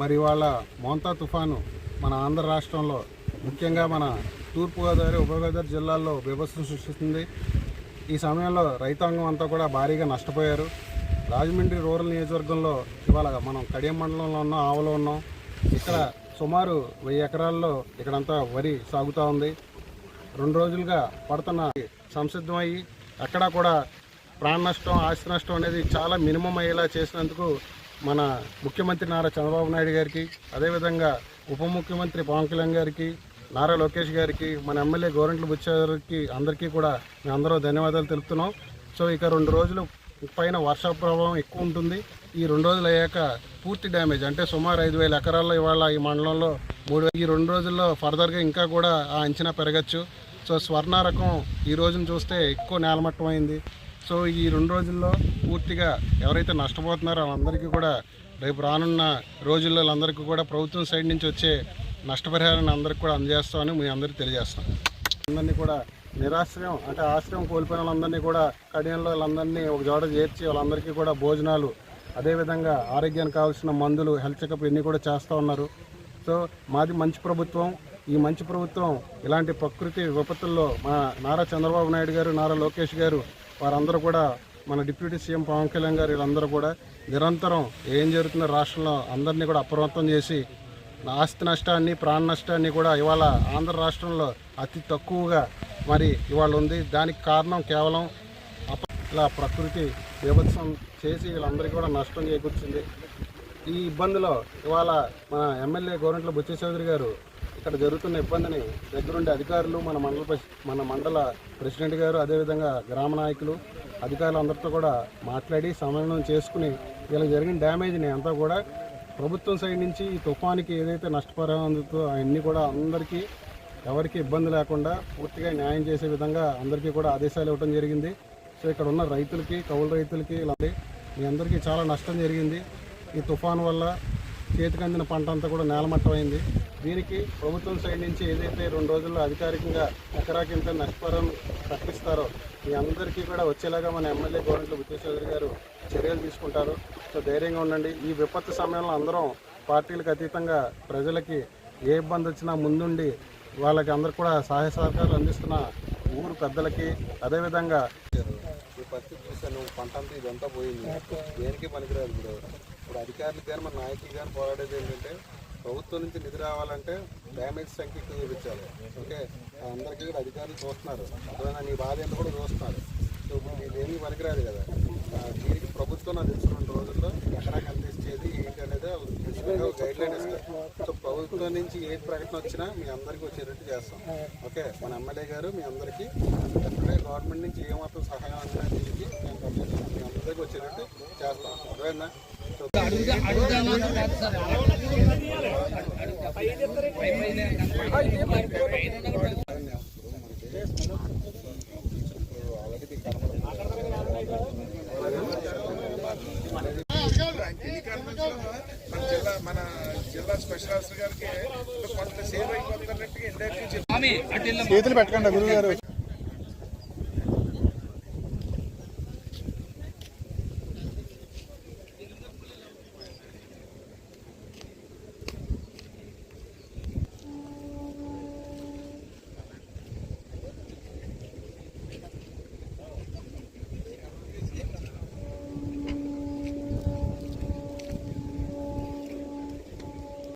మరి ఇవాళ మోంతా తుఫాను మన ఆంధ్ర రాష్ట్రంలో ముఖ్యంగా మన తూర్పుగోదావరి ఉభయగోదావరి జిల్లాల్లో బీభత్సం సృష్టిస్తుంది. ఈ సమయంలో రైతాంగం అంతా కూడా భారీగా నష్టపోయారు. రాజమండ్రి రూరల్ నియోజకవర్గంలో ఇవాళ మనం కడియం మండలంలో ఉన్నాం ఆవలో ఉన్నాం. ఇక్కడ సుమారు వెయ్యి ఎకరాల్లో ఇక్కడంతా వరి సాగుతూ ఉంది. రెండు రోజులుగా పడుతున్న సంసిద్ధమయ్యి అక్కడ కూడా ప్రాణ నష్టం ఆస్తి నష్టం అనేది చాలా మినిమం అయ్యేలా చేసినందుకు మన ముఖ్యమంత్రి నారా చంద్రబాబు నాయుడు గారికి అదేవిధంగా ఉప ముఖ్యమంత్రి పవన్ కళ్యాణ్ గారికి నారా లోకేష్ గారికి మన ఎమ్మెల్యే గోరంట్ల బుచ్చారికి అందరికీ కూడా మేము అందరూ ధన్యవాదాలు తెలుపుతున్నాం. సో ఇక రెండు రోజులు పైన వర్ష ప్రభావం ఎక్కువ ఉంటుంది. ఈ రెండు రోజులు అయ్యాక పూర్తి డ్యామేజ్. అంటే సుమారు ఐదు వేల ఎకరాల్లో ఇవాళ ఈ మండలంలో మూడు ఈ రెండు రోజుల్లో ఫర్దర్గా ఇంకా కూడా ఆ అంచనా పెరగచ్చు. సో స్వర్ణ రకం ఈ రోజున చూస్తే ఎక్కువ నేలమట్టం అయింది సో ఈ రెండు రోజుల్లో పూర్తిగా ఎవరైతే నష్టపోతున్నారో వాళ్ళందరికీ కూడా రేపు రానున్న రోజుల్లో వాళ్ళందరికీ కూడా ప్రభుత్వం సైడ్ నుంచి వచ్చే నష్టపరిహారాన్ని అందరికీ కూడా అందజేస్తామని మీ అందరికీ తెలియజేస్తాం. అందరినీ కూడా నిరాశ్రయం అంటే ఆశ్రయం కోల్పోయిన వాళ్ళందరినీ కూడా కడియంలో వాళ్ళందరినీ ఒక చోట చేర్చి వాళ్ళందరికీ కూడా భోజనాలు అదేవిధంగా ఆరోగ్యానికి కావాల్సిన మందులు హెల్త్ చెకప్ ఇవన్నీ కూడా చేస్తూ ఉన్నారు. సో మాది మంచి ప్రభుత్వం. ఈ మంచి ప్రభుత్వం ఇలాంటి ప్రకృతి విపత్తుల్లో మా నారా చంద్రబాబు నాయుడు గారు నారా లోకేష్ గారు వారందరూ కూడా మన డిప్యూటీ సీఎం పవన్ కళ్యాణ్ గారు వీళ్ళందరూ కూడా నిరంతరం ఏం జరుగుతుందో రాష్ట్రంలో అందరినీ కూడా అప్రమత్తం చేసి ఆస్తి నష్టాన్ని ప్రాణ నష్టాన్ని కూడా ఇవాళ ఆంధ్ర రాష్ట్రంలో అతి తక్కువగా మరి ఇవాళ ఉంది. దానికి కారణం కేవలం ఇలా ప్రకృతి విభత్సం చేసి వీళ్ళందరికీ కూడా నష్టం చేకూర్చింది. ఈ ఇబ్బందిలో ఇవాళ మన ఎమ్మెల్యే గవర్నమెంట్లో బుచ్చ చౌదరి గారు ఇక్కడ జరుగుతున్న ఇబ్బందిని దగ్గరుండి అధికారులు మన మండల మన మండల ప్రెసిడెంట్ గారు అదేవిధంగా గ్రామ నాయకులు అధికారులు అందరితో కూడా మాట్లాడి సమన్వయం చేసుకుని ఇలా జరిగిన డ్యామేజ్ని అంతా కూడా ప్రభుత్వం సైడ్ నుంచి ఈ తుఫానికి ఏదైతే నష్టపరిహారం అందుతుందో అవన్నీ కూడా అందరికీ ఎవరికి ఇబ్బంది లేకుండా పూర్తిగా న్యాయం చేసే విధంగా అందరికీ కూడా ఆదేశాలు ఇవ్వడం జరిగింది. సో ఇక్కడ ఉన్న రైతులకి కౌలు రైతులకి ఇలా మీ అందరికీ చాలా నష్టం జరిగింది. ఈ తుఫాను వల్ల చేతికి అందిన పంట అంతా కూడా నేలమట్టమైంది. దీనికి ప్రభుత్వం సైడ్ నుంచి ఏదైతే రెండు రోజుల్లో అధికారికంగా ఎకరాకి ఇంత నష్టపరం ప్రకటిస్తారో మీ అందరికీ కూడా వచ్చేలాగా మన ఎమ్మెల్యే గవర్నమెంట్ బుద్ధి చౌదరి గారు చర్యలు తీసుకుంటారు. సో ధైర్యంగా ఉండండి. ఈ విపత్తు సమయంలో అందరం పార్టీలకు అతీతంగా ప్రజలకి ఏ ఇబ్బంది వచ్చినా ముందుండి వాళ్ళకి అందరు కూడా సహాయ సహకారాలు అందిస్తున్న ఊరు పెద్దలకి అదేవిధంగా ఈ పరిస్థితి పంట అంతా ఇదంతా పోయింది. దేనికి పనికిరాదు ఇప్పుడు ఇప్పుడు అధికారులు కానీ మన నాయకులు కానీ పోరాడేది ఏంటంటే ప్రభుత్వం నుంచి నిధి రావాలంటే డ్యామేజ్ సంఖ్య ఎక్కువ చూపించాలి. ఓకే? అందరికీ కూడా అధికారులు చూస్తున్నారు. అర్థమైనా నీ బాధ ఏంటో కూడా చూస్తున్నారు. సో ఇప్పుడు ఇది పనికిరాదు కదా. దీనికి ప్రభుత్వం నాకు తెలిసిన రెండు రోజుల్లో ఎకరాకి అందిస్తుంది ఇచ్చేది ఏంటనేది అనేది గైడ్ లైన్ ఇస్తారు. సో ప్రభుత్వం నుంచి ఏ ప్రకటన వచ్చినా మీ అందరికీ వచ్చేటట్టు చేస్తాం. ఓకే? మన ఎమ్మెల్యే గారు మీ అందరికీ ఎప్పుడే గవర్నమెంట్ నుంచి ఏమాత్రం సహాయం అందినా దీనికి మేము మీ అందరికీ వచ్చేటట్టు చేస్తాం. అర్థమైందా? జిల్లా స్పెషల్ ఆఫీసర్ గారికి కొంత సేవ్ అయిపోతున్నట్టుగా ఇండైరెక్ట్ స్వామి అటు చేతులు పెట్టకండి గురువు గారు